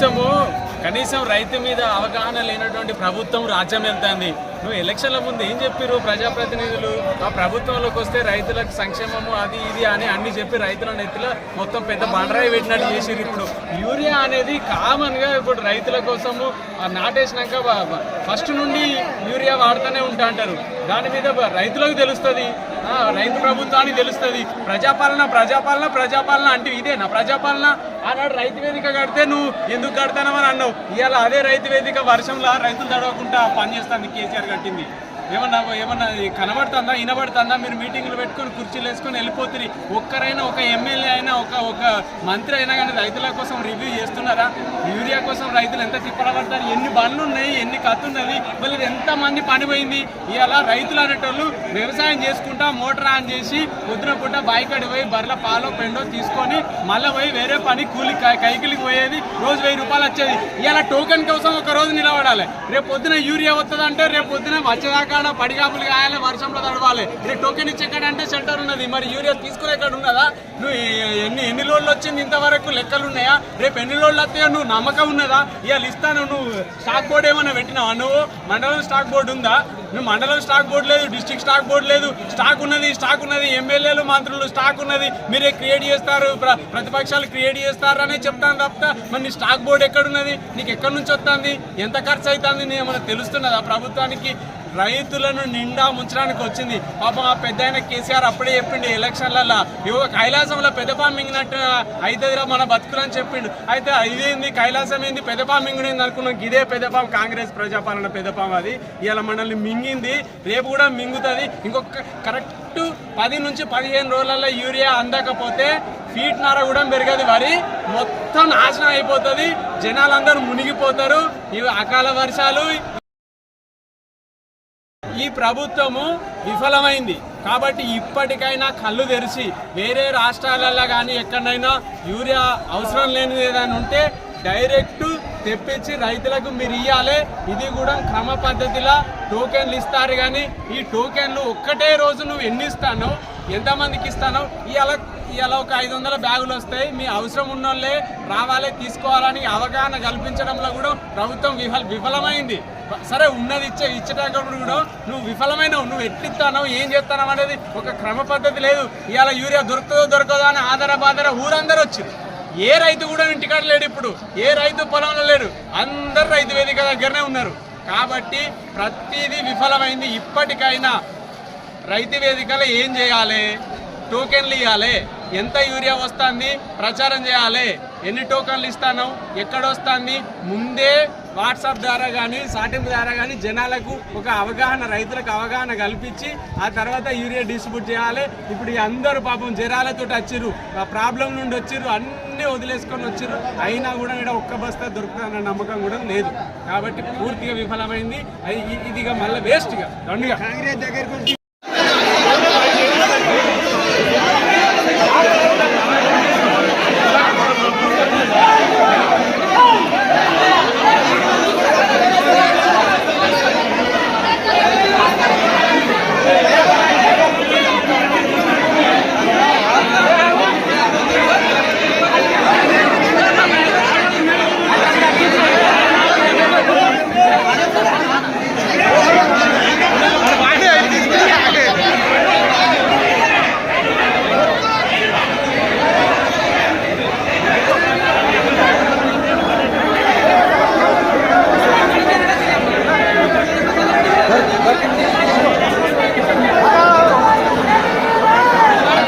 కనీసము కనీసం రైతు మీద అవగాహన లేనటువంటి ప్రభుత్వం రాజ్యం వెళ్తుంది నువ్వు ఎలక్షన్ల ముందు ఏం చెప్పారు ప్రజాప్రతినిధులు? ఆ ప్రభుత్వంలోకి వస్తే రైతులకు సంక్షేమము అది ఇది అని అన్ని చెప్పి రైతుల నెత్తిలో మొత్తం పెద్ద బండరాయి పెట్టినట్టు చేసిరు ఇప్పుడు. యూరియా అనేది కామన్గా ఇప్పుడు రైతుల కోసము నాటేసినాక ఫస్ట్ నుండి యూరియా వాడుతూనే ఉంటా అంటారు. దాని మీద రైతులకు తెలుస్తుంది. రైతు ప్రభుత్వానికి తెలుస్తుంది. ప్రజాపాలన ప్రజాపాలన ప్రజాపాలన అంటే ఇదేనా ప్రజాపాలన. ఆనాడు రైతు వేదిక కడితే నువ్వు ఎందుకు కడతానమని అన్నావు. ఇవాళ అదే రైతు వేదిక వర్షంలో రైతులు తడవకుండా పనిచేస్తాను కేసీఆర్ కట్టింది ఏమన్నా ఏమన్నా కనబడుతుందా వినబడుతుందా? మీరు మీటింగ్లు పెట్టుకొని కుర్చీలు వేసుకొని వెళ్ళిపోతుంది ఒక్కరైనా ఒక ఎమ్మెల్యే అయినా ఒక ఒక మంత్రి అయినా కానీ రైతుల కోసం రివ్యూ చేస్తున్నారా? యూరియా కోసం రైతులు ఎంత తిప్పడబడతారు ఎన్ని బండ్లు ఉన్నాయి? ఎన్ని కత్తున్నది మళ్ళీ ఎంతమంది పనిపోయింది? ఇలా రైతులు అనేటోళ్ళు వ్యవసాయం చేసుకుంటా మోటార్ ఆన్ చేసి పొద్దున పూట బాయికాడి పోయి బర్రెల పాలో పెండో తీసుకొని మళ్ళీ పోయి వేరే పని కూలి కైకిలికి పోయేది. రోజు వెయ్యి రూపాయలు వచ్చేది. ఇలా టోకెన్ కోసం ఒక రోజు నిలబడాలి. రేపు పొద్దున యూరియా వస్తుందంటే రేపు పొద్దున వచ్చేదాకా తెలంగాణ పడిగాపులు కాయాలి వర్షంలో తడవాలి. రేపు టోకెన్ ఇచ్చేకంటే అంటే సెంటర్ ఉన్నది. మరి యూరియా తీసుకునే ఎక్కడ ఉన్నదా? నువ్వు ఎన్ని ఎన్ని లోన్లు వచ్చింది ఇంతవరకు? లెక్కలు ఉన్నాయా? రేపు ఎన్ని లోన్లు వస్తాయో నువ్వు నమ్మకం ఉన్నదా? ఇవాళ ఇస్తాను నువ్వు స్టాక్ బోర్డు ఏమైనా పెట్టినావా? నువ్వు మండలం స్టాక్ బోర్డు ఉందా? నువ్వు మండలం స్టాక్ బోర్డు లేదు డిస్ట్రిక్ట్ స్టాక్ బోర్డు లేదు. స్టాక్ ఉన్నది స్టాక్ ఉన్నది. ఎమ్మెల్యేలు మంత్రులు స్టాక్ ఉన్నది. మీరే క్రియేట్ చేస్తారు ప్ర- ప్రతిపక్షాలు క్రియేట్ చేస్తారు అనే చెప్తాను తప్ప మరి నీ స్టాక్ బోర్డు ఎక్కడున్నది? నీకు ఎక్కడి నుంచి వస్తుంది? ఎంత ఖర్చు అవుతుంది నీ ఏమైనా తెలుస్తున్నదా ప్రభుత్వానికి? రైతులను నిండా ముంచడానికి వచ్చింది. పాపం ఆ పెద్ద ఆయన కేసీఆర్ అప్పుడే చెప్పిండు ఎలక్షన్లలో ఇవో కైలాసంలో పెద్ద పామింగినట్టు మింగినట్టు అవుతుందిరా మన బతుకులని చెప్పిండు. అయితే ఇదేంది కైలాసం ఏంది? పెద్ద పాము అనుకున్నాం. ఇదే పెద్ద పాము కాంగ్రెస్ ప్రజాపాలన పెద్ద పాము అది. ఇలా మనల్ని మింగింది. రేపు కూడా మింగుతుంది. ఇంకొక కరెక్ట్ పది నుంచి పదిహేను రోజులలో యూరియా అందకపోతే ఫీట్ నార కూడా పెరగదు. వరి మొత్తం నాశనం అయిపోతుంది. జనాలందరూ మునిగిపోతారు. ఇవి అకాల వర్షాలు ఈ ప్రభుత్వము విఫలమైంది. కాబట్టి ఇప్పటికైనా కళ్ళు తెరిచి వేరే రాష్ట్రాలలో కానీ ఎక్కడైనా యూరియా అవసరం లేనిది ఏదైనా ఉంటే డైరెక్ట్ తెప్పించి రైతులకు మీరు ఇవ్వాలి ఇది కూడా క్రమ పద్ధతిలో టోకెన్లు ఇస్తారు కానీ ఈ టోకెన్లు ఒక్కటే రోజు నువ్వు ఎన్ని ఇస్తానో ఎంతమందికి ఇస్తానో ఇలా ఇవాళ ఒక ఐదు వందల బ్యాగులు వస్తాయి. మీ అవసరం ఉన్నోళ్ళే రావాలి తీసుకోవాలని అవగాహన కల్పించడంలో కూడా ప్రభుత్వం విఫల విఫలమైంది. సరే ఉన్నది ఇచ్చే ఇచ్చేటప్పుడు కూడా నువ్వు విఫలమైనవు. నువ్వు ఎట్లిస్తానో ఏం చేస్తానో అనేది ఒక క్రమ పద్ధతి లేదు. ఇవాళ యూరియా దొరుకుతుందో దొరకదో అని ఆధార బాధర ఊరందరూ వచ్చింది ఏ రైతు కూడా ఇంటికాడ లేడు ఇప్పుడు. ఏ రైతు పొలంలో లేడు. అందరు రైతు వేదిక దగ్గరనే ఉన్నారు. కాబట్టి ప్రతిదీ విఫలమైంది. ఇప్పటికైనా రైతు వేదికలో ఏం చేయాలి? టోకెన్లు ఇవ్వాలి ఎంత యూరియా వస్తుంది ప్రచారం చేయాలి. ఎన్ని టోకెన్లు ఇస్తాను ఎక్కడ వస్తుంది ముందే వాట్సాప్ ద్వారా కానీ సాటింపు ద్వారా కానీ జనాలకు ఒక అవగాహన రైతులకు అవగాహన కల్పించి ఆ తర్వాత యూరియా డిస్ట్రిబ్యూట్ చేయాలి. ఇప్పుడు ఈ అందరూ పాపం జ్వరాలతో వచ్చిర్రు. ఆ ప్రాబ్లం నుండి వచ్చిర్రు. అన్నీ వదిలేసుకొని వచ్చిర్రు. అయినా కూడా ఇక్కడ ఒక్క బస్తా దొరుకుతుందన్న నమ్మకం కూడా లేదు. కాబట్టి పూర్తిగా విఫలమైంది. ఇదిగా మళ్ళీ వేస్ట్గా. దండుగా. కాంగ్రెస్ దగ్గరికి